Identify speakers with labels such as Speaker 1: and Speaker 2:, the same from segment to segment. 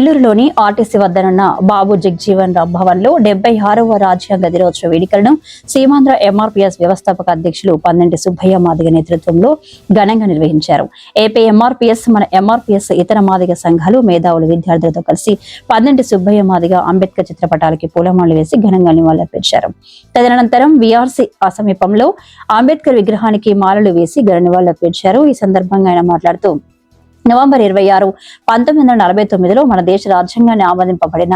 Speaker 1: నెల్లూరులోని ఆర్టీసీ వద్దనున్న బాబు జగ్జీవన్ రామ్ భవన్లో డెబ్బై ఆరవ రాజ్యాంగ దినోత్సవ వేడుకలను సీమాంధ్ర ఎంఆర్పీఎస్ వ్యవస్థాపక అధ్యక్షులు పన్నెంటి సుబ్బయ్య మాదిగ నేతృత్వంలో ఘనంగా నిర్వహించారు. ఏపీ ఎంఆర్పీఎస్ మన ఎంఆర్పీఎస్ ఇతర మాదిగ సంఘాలు మేధావులు విద్యార్థులతో కలిసి పన్నెంటి సుబ్బయ్య మాదిగ అంబేద్కర్ చిత్రపటాలకి పూలమాలలు వేసి ఘనంగా నివాళులర్పించారు. తదనంతరం వీఆర్సీ ఆ సమీపంలో అంబేద్కర్ విగ్రహానికి మాలలు వేసి ఘన నివాళులర్పించారు. ఈ సందర్భంగా ఆయన మాట్లాడుతూ నవంబర్ ఇరవై ఆరు పంతొమ్మిది వందల నలభై తొమ్మిదిలో మన దేశ రాజ్యాంగాన్ని ఆమోదింపబడిన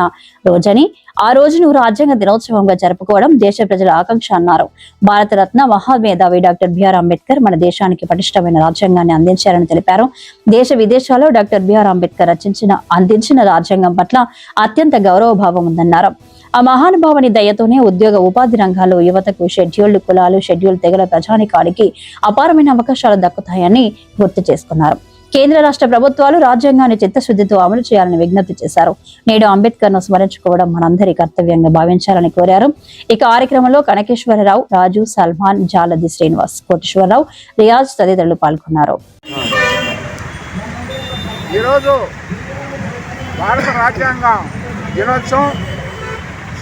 Speaker 1: రోజని. ఆ రోజును రాజ్యాంగ దినోత్సవంగా జరుపుకోవడం దేశ ప్రజల ఆకాంక్ష అన్నారు. భారతరత్న మహామేధావి డాక్టర్ బిఆర్ అంబేద్కర్ మన దేశానికి పటిష్టమైన రాజ్యాంగాన్ని అందించారని తెలిపారు. దేశ విదేశాల్లో డాక్టర్ బిఆర్ అంబేద్కర్ రచించిన అందించిన రాజ్యాంగం పట్ల అత్యంత గౌరవభావం ఉందన్నారు. ఆ మహానుభావుని దయతోనే ఉద్యోగ ఉపాధి రంగాల్లో యువతకు షెడ్యూల్డ్ కులాలు షెడ్యూల్ తెగల ప్రజానికానికి అపారమైన అవకాశాలు దక్కుతాయని గుర్తు చేసుకున్నారు. కేంద్ర రాష్ట్ర ప్రభుత్వాలు రాజ్యాంగాన్ని చిత్తశుద్ధితో అమలు చేయాలని విజ్ఞప్తి చేశారు. నేడు అంబేద్కర్ను స్మరించుకోవడం మనందరి కర్తవ్యంగా భావించాలని కోరారు. ఈ కార్యక్రమంలో కనకేశ్వరరావు రాజు సల్మాన్ జాలది శ్రీనివాస్ కోటేశ్వరరావు రియాజ్ తదితరులు పాల్గొన్నారు.
Speaker 2: ఈరోజు భారత రాజ్యాంగం దినోత్సవం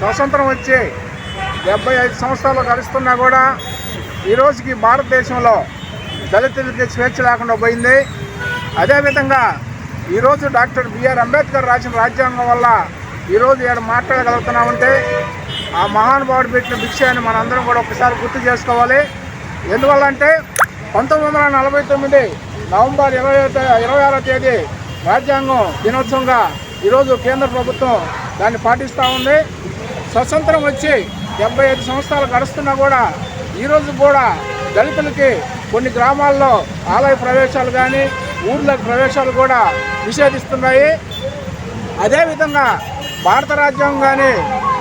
Speaker 2: స్వతంత్రం వచ్చి డెబ్బై ఐదు సంవత్సరాలు గడుస్తున్నా కూడా ఈ రోజుకి భారతదేశంలో దళితులకి స్వేచ్ఛ లేకుండా పోయింది. అదేవిధంగా ఈరోజు డాక్టర్ బిఆర్ అంబేద్కర్ రాసిన రాజ్యాంగం వల్ల ఈరోజు ఇక్కడ మాట్లాడగలుగుతున్నామంటే ఆ మహానుభావుడు పెట్టిన భిక్షాన్ని మనందరం కూడా ఒకసారి గుర్తు చేసుకోవాలి. ఎందువల్ల అంటే పంతొమ్మిది వందల నలభై తొమ్మిది నవంబర్ ఇరవై ఇరవై ఆరో తేదీ రాజ్యాంగం దినోత్సవంగా ఈరోజు కేంద్ర ప్రభుత్వం దాన్ని పాటిస్తూ ఉంది. స్వతంత్రం వచ్చి డెబ్బై ఐదు సంవత్సరాలు గడుస్తున్నా కూడా ఈరోజు కూడా దళితులకి కొన్ని గ్రామాల్లో ఆలయ ప్రవేశాలు కానీ ఊర్లకు ప్రవేశాలు కూడా నిషేధిస్తున్నాయి. అదేవిధంగా భారత రాజ్యాంగం కానీ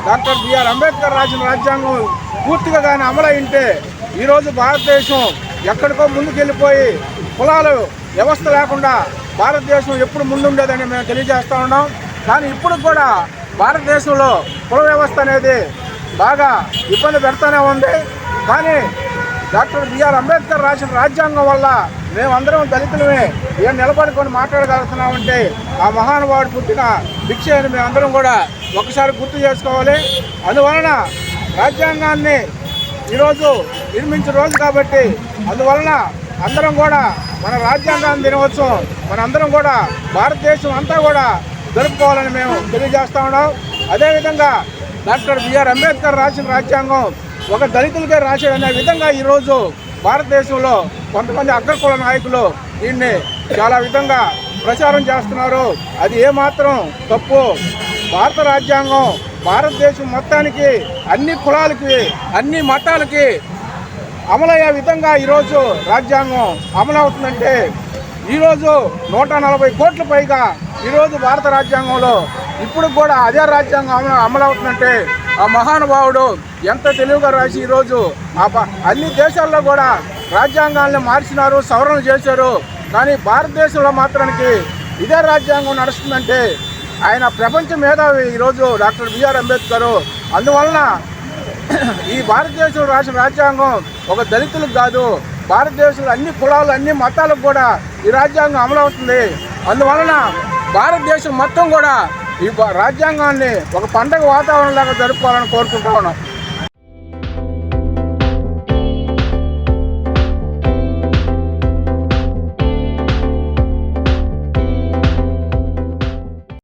Speaker 2: డాక్టర్ బిఆర్ అంబేద్కర్ రాసిన రాజ్యాంగం పూర్తిగా కానీ అమలైంటే ఈరోజు భారతదేశం ఎక్కడికో ముందుకెళ్ళిపోయి కులాలు వ్యవస్థ లేకుండా భారతదేశం ఎప్పుడు ముందుండేదని మేము తెలియజేస్తూ ఉన్నాం. కానీ ఇప్పుడు కూడా భారతదేశంలో కుల వ్యవస్థ అనేది బాగా ఇబ్బంది పెడతానే ఉంది. కానీ డాక్టర్ బిఆర్ అంబేద్కర్ రాసిన రాజ్యాంగం వల్ల మేమందరం దళితులమే. ఏం నిలబడుకొని మాట్లాడగలుగుతున్నామంటే ఆ మహానుభావుడు పుట్టిన భిక్ష అని మేమందరం కూడా ఒకసారి గుర్తు చేసుకోవాలి. అందువలన రాజ్యాంగాన్ని ఈరోజు నిర్మించిన రోజు కాబట్టి అందువలన అందరం కూడా మన రాజ్యాంగాన్ని దినోత్సవం మనందరం కూడా భారతదేశం అంతా కూడా జరుపుకోవాలని మేము తెలియజేస్తా ఉన్నాం. అదేవిధంగా డాక్టర్ బిఆర్ అంబేద్కర్ రాసిన రాజ్యాంగం ఒక దళితులకే రాసేదనే విధంగా ఈరోజు భారతదేశంలో కొంతమంది అగ్రకుల నాయకులు దీన్ని చాలా విధంగా ప్రచారం చేస్తున్నారు. అది ఏమాత్రం తప్పు. భారత రాజ్యాంగం భారతదేశం మొత్తానికి అన్ని కులాలకి అన్ని మతాలకి అమలయ్యే విధంగా ఈరోజు రాజ్యాంగం అమలవుతుందంటే ఈరోజు నూట నలభై కోట్ల పైగా ఈరోజు భారత రాజ్యాంగంలో ఇప్పుడు కూడా అదే రాజ్యాంగం అమలు అమలవుతుందంటే ఆ మహానుభావుడు ఎంత తెలివిగా రాసి ఈరోజు ఆ అన్ని దేశాల్లో కూడా రాజ్యాంగాలను మార్చినారు సవరణ చేశారు. కానీ భారతదేశంలో మాత్రానికి ఇదే రాజ్యాంగం నడుస్తుందంటే ఆయన ప్రపంచ మేధావి ఈరోజు డాక్టర్ బిఆర్ అంబేద్కర్. అందువలన ఈ భారతదేశంలో రాసిన రాజ్యాంగం ఒక దళితులకు కాదు భారతదేశంలో అన్ని కులాలు అన్ని మతాలకు కూడా ఈ రాజ్యాంగం అమలవుతుంది. అందువలన భారతదేశం మొత్తం కూడా ఈ రాజ్యాంగాన్ని ఒక పండగ వాతావరణంలాగా జరుపుకోవాలని కోరుకుంటా ఉన్నాం.